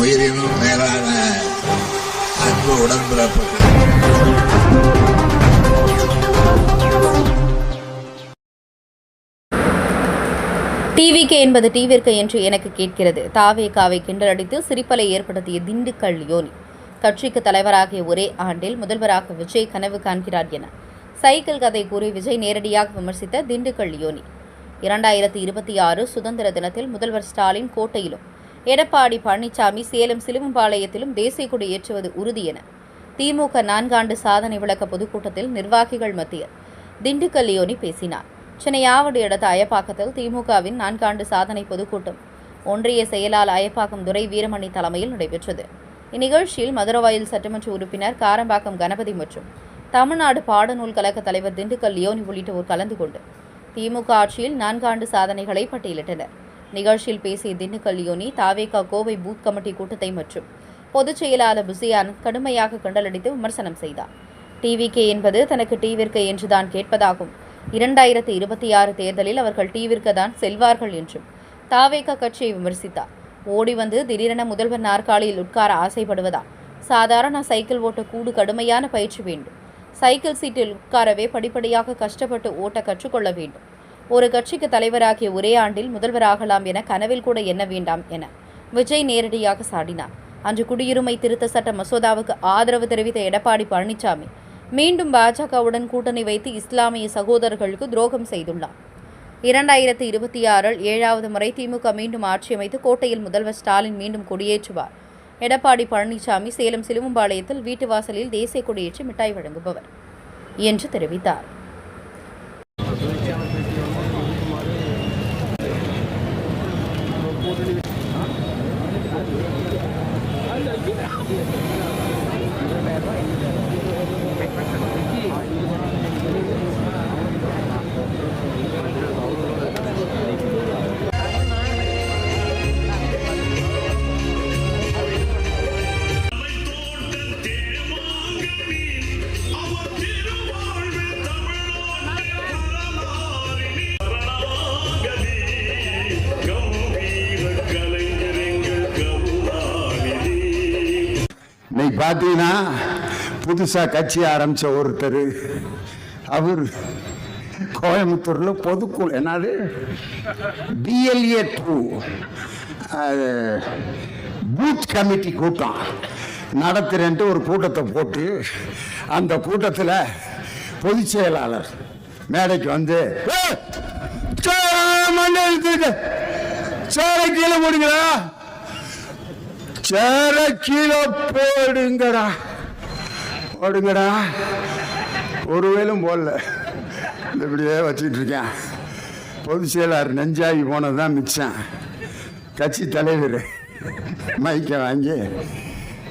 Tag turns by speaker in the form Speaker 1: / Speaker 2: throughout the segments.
Speaker 1: உயிரினும் மேலான அன்பு உடன்பிறப்பு
Speaker 2: டிவிக்கு என்பது டிவிற்கு என்று எனக்கு கேட்கிறது. தாவேகாவை கிண்டலடித்து சிரிப்பலை ஏற்படுத்திய திண்டுக்கல் யோனி. கட்சிக்கு தலைவராகிய ஒரே ஆண்டில் முதல்வராக விஜய் கனவு காண்கிறார் என. சைக்கிள் கதை கூறி விஜய் நேரடியாக விமர்சித்த திண்டுக்கல் யோனி. இரண்டாயிரத்தி இருபத்தி ஆறு சுதந்திர தினத்தில் முதல்வர் ஸ்டாலின் கோட்டையிலும் எடப்பாடி பழனிசாமி சேலம் சிலுவம்பாளையத்திலும் தேசிய கொடி ஏற்றுவது உறுதி என திமுக நான்காண்டு சாதனை விளக்க பொதுக்கூட்டத்தில் நிர்வாகிகள் மத்தியில் திண்டுக்கல் லியோனி பேசினார். சென்னை ஆவடி அடுத்த அயப்பாக்கத்தில் திமுகவின் நான்காண்டு சாதனை பொதுக்கூட்டம் ஒன்றிய செயலாளர் அயப்பாக்கம் துரை வீரமணி தலைமையில் நடைபெற்றது. இந்நிகழ்ச்சியில் மதுரவாயில் சட்டமன்ற உறுப்பினர் காரம்பாக்கம் கணபதி மற்றும் தமிழ்நாடு பாடநூல் கழக தலைவர் திண்டுக்கல் லியோனி உள்ளிட்டோர் கலந்து கொண்டு திமுக ஆட்சியில் நான்காண்டு சாதனைகளை பட்டியலிட்டனர். நிகழ்ச்சியில் பேசிய திண்டுக்கல் யோனி தாவேகா கோவை பூத் கமிட்டி கூட்டத்தை மற்றும் பொதுச் செயலாளர் புசியான் கடுமையாக கண்டலடித்து விமர்சனம் செய்தார். டிவிகே என்பது தனக்கு டிவிற்கு என்றுதான் கேட்பதாகும். இரண்டாயிரத்தி இருபத்தி ஆறு தேர்தலில் அவர்கள் டிவிற்கு தான் செல்வார்கள் என்றும் தாவேகா கட்சியை விமர்சித்தார். ஓடி வந்து திடீரென முதல்வர் நாற்காலியில் உட்கார ஆசைப்படுவதா சாதாரண சைக்கிள் ஓட்ட கூடு கடுமையான பயிற்சி வேண்டும். சைக்கிள் சீட்டில் உட்காரவே படிப்படியாக கஷ்டப்பட்டு ஓட்ட கற்றுக்கொள்ள வேண்டும். ஒரு கட்சிக்கு தலைவராகிய ஒரே ஆண்டில் முதல்வராகலாம் என கனவில் கூட எண்ண வேண்டாம் என விஜய் நேரடியாக சாடினார். அன்று குடியுரிமை திருத்த சட்ட மசோதாவுக்கு ஆதரவு தெரிவித்த எடப்பாடி பழனிசாமி மீண்டும் பாஜகவுடன் கூட்டணி வைத்து இஸ்லாமிய சகோதரர்களுக்கு துரோகம் செய்துள்ளார். இரண்டாயிரத்தி இருபத்தி ஆறில் ஏழாவது முறை திமுக மீண்டும் ஆட்சி அமைத்து கோட்டையில் முதல்வர் ஸ்டாலின் மீண்டும் கொடியேற்றுவார். எடப்பாடி பழனிசாமி சேலம் சிலுவம்பாளையத்தில் வீட்டு வாசலில் தேசிய கொடியேற்றி மிட்டாய் வழங்குபவர் என்று தெரிவித்தார்.
Speaker 3: பார்த்தீங்கன்னா புதுசாக கட்சி ஆரம்பித்த ஒருத்தர். அவர் கோயம்புத்தூரில் பொதுக்குழு என்னது? பிஎல்ஏ டூ பூத் கமிட்டி கூட்டம். நடத்துறேன்ட்டு ஒரு கூட்டத்தை போட்டு அந்த கூட்டத்தில் பொதுச் செயலாளர் மேடைக்கு வந்து "ஏய், சேரை கீழே போடுங்களா சேர கீழே போடுங்கடா. போடுங்கடா. ஒரு வேலும் போடல. இந்த இப்படியே வச்சுக்கிட்டு இருக்கேன். பொதுச் செயலாளர் நெஞ்சாகி போனது தான் மிச்சம். கட்சி தலைவர் மைக்கை வாங்கி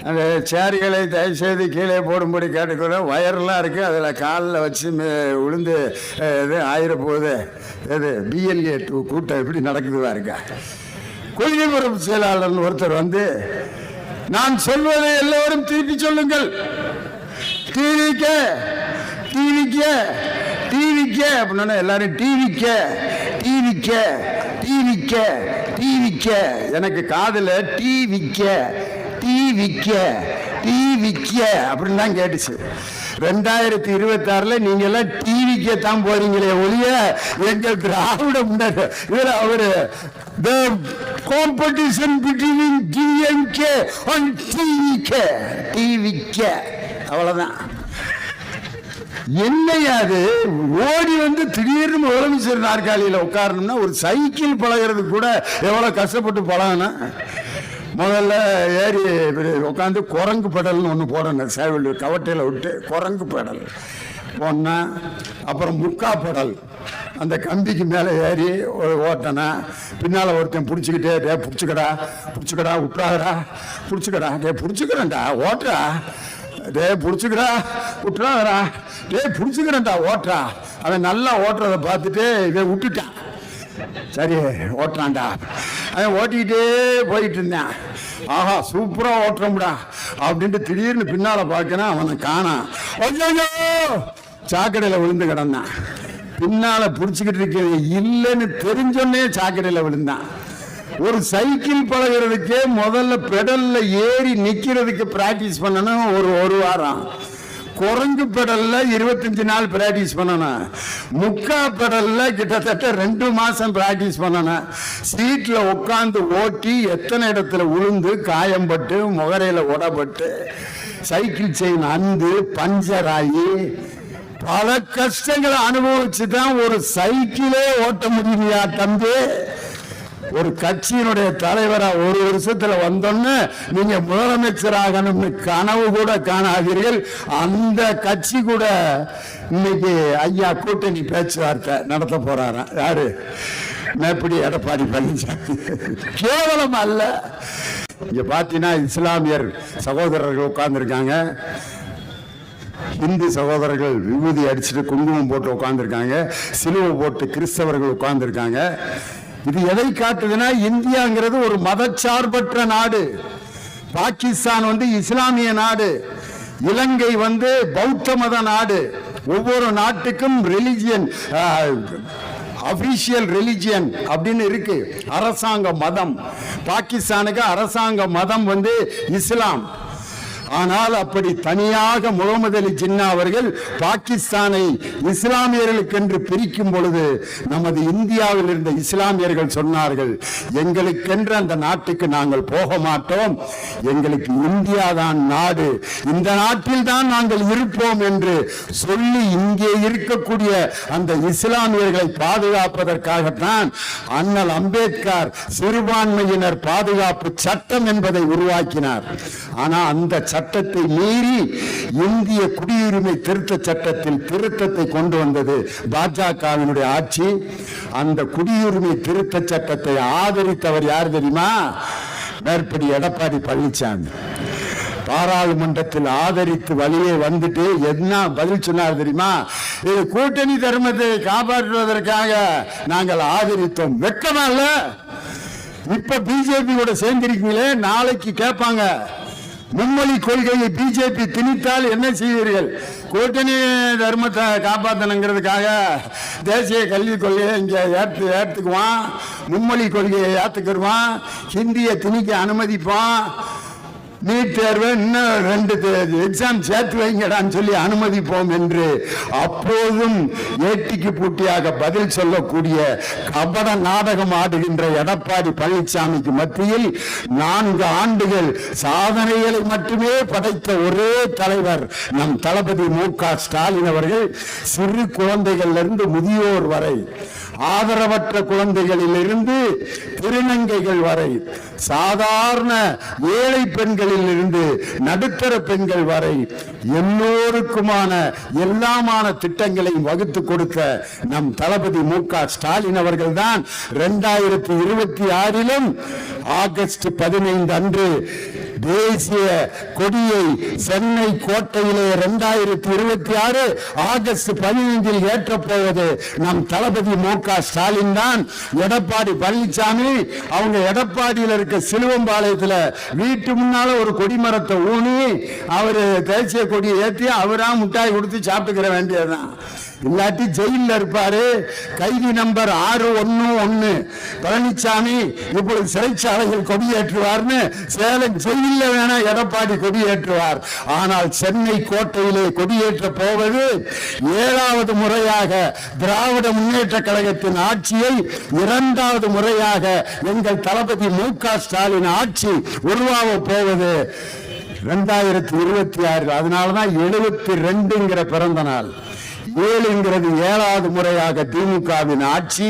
Speaker 3: அந்த சேர்களை தயவுசெய்து கீழே போடும்படி கேட்டுக்கிறோம் வயர்லாம் இருக்குது அதில் காலில் வச்சு மே- விழுந்து இது ஆயிரப்போகுது. இது பிஎல்ஏ டூ கூட்டம் எப்படி நடக்குதுவா இருக்கா கொள்கை பொறுப்பு செயலாளர்னு ஒருத்தர் வந்து நான் சொல்வதை எல்லோரும் திருப்பி சொல்லுங்கள். டிவிக்க டிவிக்க டிவிக்க அப்படின்னா எல்லாரும் டிவிக்க டிவிக்க டிவிக்க டிவிக்க எனக்கு காதுல டிவிக்க டிவிக்க டிவிக்க அப்படின்னு தான் கேட்டுச்சு. ரெண்டாயிரத்தி இருபத்தாறுல நீங்க எல்லாம் டிவிக்கே தான் போறீங்களே ஒழிய எங்க திராவிட முன்னேற்ற இதுல அவரு the competition between DMK and TVK TVK அவ்வளவுதான். ஓடி வந்து திடீர்னு முதலமைச்சர் நாற்காலியில் உட்காரணும்னா ஒரு சைக்கிள் பழகிறது கூட எவ்வளோ கஷ்டப்பட்டு பழகணும் முதல்ல ஏறி உட்காந்து குரங்கு பெடல்னு ஒன்று போடணும் சேவல் கவட்டையில் விட்டு குரங்கு பெடல் போனால் அப்புறம் முக்கா பெடல். அந்த கம்பிக்கு மேலே ஏறி ஒரு ஓட்டனா பின்னால் ஒருத்தன் பிடிச்சிக்கிட்டே டே பிடிச்சிக்கடா பிடிச்சிக்கடா விட்றாடா பிடிச்சிக்கடா டே பிடிச்சிக்கிறேன்டா ஓட்டுறா. டே பிடிச்சிக்கிறா விட்டுறாடா டே பிடிச்சிக்கிறேன்டா ஓட்டுறா. அவன் நல்லா ஓட்டுறதை பார்த்துட்டு இதை விட்டுட்டான். சரி ஓட்டுறான்டா. அவன் ஓட்டிக்கிட்டே போயிட்டு இருந்தேன் ஆஹா சூப்பராக ஓட்டுறோம்டா. அப்படின்ட்டு திடீர்னு பின்னால் பார்க்கணும் அவனை காணான். ஐயோ சாக்கடையில் விழுந்து கிடந்தான். பின்னால் பிடிச்சிக்கிட்டு இருக்கிறது இல்லைன்னு தெரிஞ்சோன்னே சாக்கடையில் விழுந்தான். ஒரு சைக்கிள் பழகிறதுக்கே முதல்ல பெடல்ல ஏறி நிற்கிறதுக்கு ப்ராக்டிஸ் பண்ணணும் ஒரு ஒரு வாரம். குரங்கு பெடல்ல இருபத்தஞ்சு நாள் பிராக்டிஸ் பண்ணணும். முக்கா பெடல்ல கிட்டத்தட்ட ரெண்டு மாசம் பிராக்டிஸ் பண்ணணும். சீட்ல உட்காந்து ஓட்டி எத்தனை இடத்துல உளுந்து காயம்பட்டு முகரையில உடப்பட்டு சைக்கிள் செயின் அந்து பஞ்சர் ஆகி பல கஷ்டங்களை அனுபவிச்சு தான் ஒரு சைக்கிளே ஓட்ட முடியலையா தம்பி? ஒரு கட்சியினுடைய தலைவரா ஒரு வருஷத்துல வந்தோன்னு நீங்க முதலமைச்சர் ஆகணும்னு கனவு கூட காணாதீர்கள். அந்த கட்சி கூட இன்னைக்கு ஐயா கூட்டணி பேச்சுவார்த்தை நடத்த போறாராம். யாரு? மேப்படி எடப்பாடி பழனிசாமி. கேவலம் அல்ல. இங்க பாத்தீங்கன்னா இஸ்லாமியர் சகோதரர்கள் உட்கார்ந்துருக்காங்க. இந்து சகோதரர்கள் விபூதி அடிச்சுட்டு குங்குமம் போட்டு உட்காந்துருக்காங்க சிலுவை போட்டு கிறிஸ்தவர்கள் உட்காந்துருக்காங்க இது எதை காட்டுதுன்னா இந்தியாங்கிறது ஒரு மதச்சார்பற்ற நாடு. பாகிஸ்தான் வந்து இஸ்லாமிய நாடு. இலங்கை வந்து பௌத்த மத நாடு. ஒவ்வொரு நாட்டுக்கும் ரிலிஜியன் அபிஷியல் ரிலிஜியன் அப்படின்னு இருக்கு. அரசாங்க மதம். பாகிஸ்தானுக்கு அரசாங்க மதம் வந்து இஸ்லாம். ஆனால் அப்படி தனியாக முகமது அலி ஜின்னா அவர்கள் பாகிஸ்தானை இஸ்லாமியர்களுக்கென்று பிரிக்கும் பொழுது நமது இந்தியாவில் இருந்த இஸ்லாமியர்கள் சொன்னார்கள் எங்களுக்கென்று அந்த நாட்டுக்கு நாங்கள் போக மாட்டோம். எங்களுக்கு இந்தியா தான் நாடு. இந்த நாட்டில் தான் நாங்கள் இருப்போம் என்று சொல்லி இங்கே இருக்கக்கூடிய அந்த இஸ்லாமியர்களை பாதுகாப்பதற்காகத்தான் அண்ணல் அம்பேத்கர் சிறுபான்மையினர் பாதுகாப்பு சட்டம் என்பதை உருவாக்கினார். ஆனா அந்த சட்டத்தை மீறி இந்திய குடியுரிமை திருத்த சட்டத்தில் திருத்தத்தை கொண்டு வந்தது பாஜகவினுடைய ஆட்சி. அந்த குடியுரிமை திருத்த சட்டத்தை ஆதரித்தவர் யார் தெரியுமா? மேற்படி எடப்பாடி பழனிசாமி பாராளுமன்றத்தில் ஆதரித்து வழியே வந்துட்டு என்ன பதில் சொன்னார் தெரியுமா? இது கூட்டணி தர்மத்தை காப்பாற்றுவதற்காக நாங்கள் ஆதரித்தோம். வெக்கமா இல்ல? இப்ப பிஜேபி கூட சேர்ந்திருக்கீங்களே நாளைக்கு கேட்பாங்க. மும்மொழி கொள்கையை பிஜேபி திணித்தால் என்ன செய்வீர்கள்? கூட்டணி தர்மத்தை காப்பாற்றணுங்கிறதுக்காக தேசிய கல்விக் கொள்கையை இங்கே ஏற்று ஏற்றுக்குவான் மும்மொழி கொள்கையை ஏற்றுக்கிடுவான் ஹிந்தியை திணிக்க அனுமதிப்பான். நீட் தேர்வு இன்னும் ரெண்டு எக்ஸாம் சேர்த்து வைங்கடான்னு சொல்லி அனுமதிப்போம் என்று அப்போதும் ஏட்டிக்கு பூட்டியாக பதில் சொல்லக்கூடிய கபட நாடகம் ஆடுகின்ற எடப்பாடி பழனிசாமிக்கு மத்தியில் நான்கு ஆண்டுகள் சாதனைகளை மட்டுமே படைத்த ஒரே தலைவர் நம் தளபதி மு க ஸ்டாலின் அவர்கள் சிறு குழந்தைகளிலிருந்து முதியோர் வரை ஆதரவற்ற குழந்தைகளிலிருந்து திருநங்கைகள் வரை சாதாரண ஏழை பெண்களில் இருந்து நடுத்தர பெண்கள் வரை எல்லோருக்குமான எல்லாமான திட்டங்களையும் வகுத்து கொடுத்த நம் தளபதி மு க ஸ்டாலின் அவர்கள் தான் இரண்டாயிரத்தி இருபத்தி ஆறிலும் ஆகஸ்ட் பதினைந்து அன்று தேசிய கொடியை சென்னை கோட்டையிலே இரண்டாயிரத்தி இருபத்தி ஆறு ஆகஸ்ட் பதினைந்தில் ஏற்றப்போவது நம் தளபதி மு க ஸ்டாலின் தான். எடப்பாடி பழனிசாமி அவங்க எடப்பாடியில் இருக்க சிலுவம்பாளையத்தில் வீட்டு முன்னால ஒரு கொடிமரத்தை ஊனி அவர் தேசிய கொடியை ஏற்றி அவரா முட்டாய் கொடுத்து சாப்பிட்டுக்கிற வேண்டியதுதான். இல்லாட்டி ஜெயிலில் இருப்பாரு. கைதி நம்பர் ஆறு ஒன்னு ஒன்னு. பழனிசாமி இப்பொழுது சிறைச்சாலையில் கொடியேற்றுவார்னு சேலம் ஜெயிலில் வேணா எடப்பாடி கொடியேற்றுவார். ஆனால் சென்னை கோட்டையிலே கொடியேற்ற போவது ஏழாவது முறையாக திராவிட முன்னேற்ற கழகத்தின் ஆட்சியை இரண்டாவது முறையாக எங்கள் தளபதி மு க ஸ்டாலின் ஆட்சி உருவாக போவது ரெண்டாயிரத்தி இருபத்தி ஆறு அதனாலதான் எழுபத்தி ரெண்டுங்கிற பிறந்த நாள். ஏழுங்கிறது ஏழாவது முறையாக திமுகவின் ஆட்சி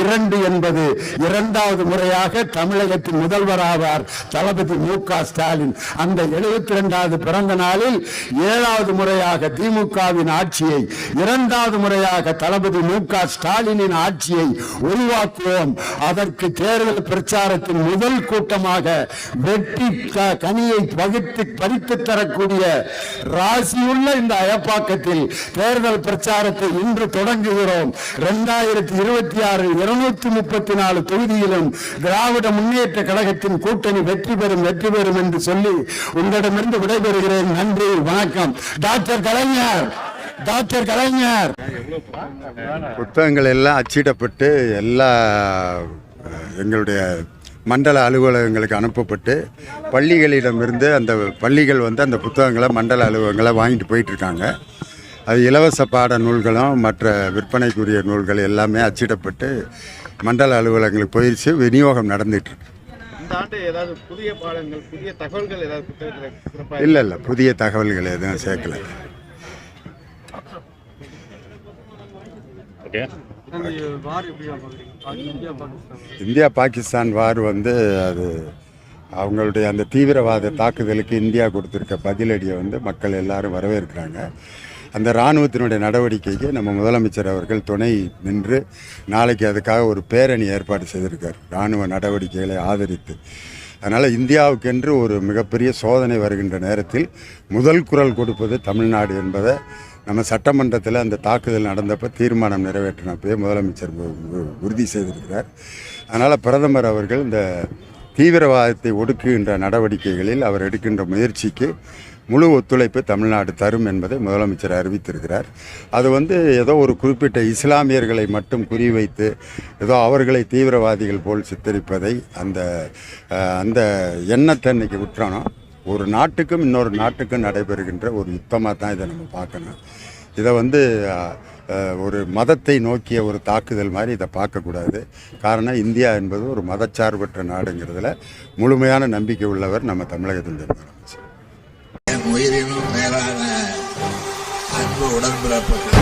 Speaker 3: இரண்டு என்பது இரண்டாவது முறையாக தமிழகத்தின் முதல்வர் ஆவார் தளபதி மு க ஸ்டாலின். அந்த எழுபத்தி இரண்டாவது பிறந்த நாளில் ஏழாவது முறையாக திமுகவின் ஆட்சியை இரண்டாவது முறையாக தளபதி மு க ஸ்டாலினின் ஆட்சியை உருவாக்குவோம். அதற்கு தேர்தல் பிரச்சாரத்தின் முதல் கூட்டமாக வெட்டி கனியை பகிர்த்து பறித்து தரக்கூடிய ராசியுள்ள இந்த அயப்பாக்கத்தில் தேர்தல் பிரச்சாரத்தை இன்று தொடங்குகிறோம். இரண்டாயிரத்தி இருபத்தி ஆறு இருநூத்தி முப்பத்தி நாலு தொகுதியிலும் திராவிட முன்னேற்ற கழகத்தின் கூட்டணி வெற்றி பெறும் வெற்றி பெறும் என்று சொல்லி உங்களிடமிருந்து விடைபெறுகிறேன். நன்றி வணக்கம். Doctor Kalaignar doctor Kalaignar.
Speaker 4: புத்தகங்கள் எல்லாம் அச்சிடப்பட்டு எல்லா எங்களுடைய மண்டல அலுவலகங்களுக்கு அனுப்பப்பட்டு பள்ளிகளிடமிருந்து அந்த பள்ளிகள் வந்து அந்த புத்தகங்களை மண்டல அலுவலகங்களை வாங்கிட்டு போயிட்டுருக்காங்க அது இலவச பாட நூல்களும் மற்ற விற்பனைக்குரிய நூல்கள் எல்லாமே அச்சிடப்பட்டு மண்டல அலுவலகங்களுக்கு போயிடுச்சு விநியோகம் நடந்துட்டு இருக்கு.
Speaker 5: இந்த ஆண்டு ஏதாவது புதிய பாடங்கள் புதிய தகவல்கள் ஏதாவது புத்தகத்தில் சிறப்பாக
Speaker 4: இல்லை இல்லை புதிய தகவல்கள் எதுவும் சேர்க்கல. இந்தியா பாகிஸ்தான் வார் வந்து அது அவங்களுடைய அந்த தீவிரவாத தாக்குதலுக்கு இந்தியா கொடுத்துருக்க பதிலடியை வந்து மக்கள் எல்லாரும் வரவேற்கிறாங்க. அந்த இராணுவத்தினுடைய நடவடிக்கைக்கு நம்ம முதலமைச்சர் அவர்கள் துணை நின்று நாளைக்கு அதுக்காக ஒரு பேரணி ஏற்பாடு செய்திருக்கார். இராணுவ நடவடிக்கைகளை ஆதரித்து. அதனால் இந்தியாவுக்கென்று ஒரு மிகப்பெரிய சோதனை வருகின்ற நேரத்தில் முதல் குரல் கொடுப்பது தமிழ்நாடு என்பதை நம்ம சட்டமன்றத்தில் அந்த தாக்குதல் நடந்தப்போ தீர்மானம் நிறைவேற்றினப்பே முதலமைச்சர் உ- உறுதி செய்திருக்கிறார். அதனால் பிரதமர் அவர்கள் இந்த தீவிரவாதத்தை ஒடுக்குகின்ற நடவடிக்கைகளில் அவர் எடுக்கின்ற முயற்சிக்கு முழு ஒத்துழைப்பு தமிழ்நாடு தரும் என்பதை முதலமைச்சர் அறிவித்திருக்கிறார். அது வந்து ஏதோ ஒரு குறிப்பிட்ட இஸ்லாமியர்களை மட்டும் குறிவைத்து ஏதோ அவர்களை தீவிரவாதிகள் போல் சித்தரிப்பதை அந்த அந்த எண்ணத்தை இன்னைக்கு விட்டுறணும் ஒரு நாட்டுக்கும் இன்னொரு நாட்டுக்கும் நடைபெறுகின்ற ஒரு யுத்தமாக தான் இதை நம்ம பார்க்கணும். இதை வந்து ஒரு மதத்தை நோக்கிய ஒரு தாக்குதல் மாதிரி இதை பார்க்கக்கூடாது. காரணம் இந்தியா என்பது ஒரு மதச்சார்பற்ற நாடுங்கிறதுல முழுமையான நம்பிக்கை உள்ளவர் நம்ம தமிழகத்தில் முதலமைச்சர்.
Speaker 1: உயிரினும் மேலான அன்பு உடன்பிறப்புகள்.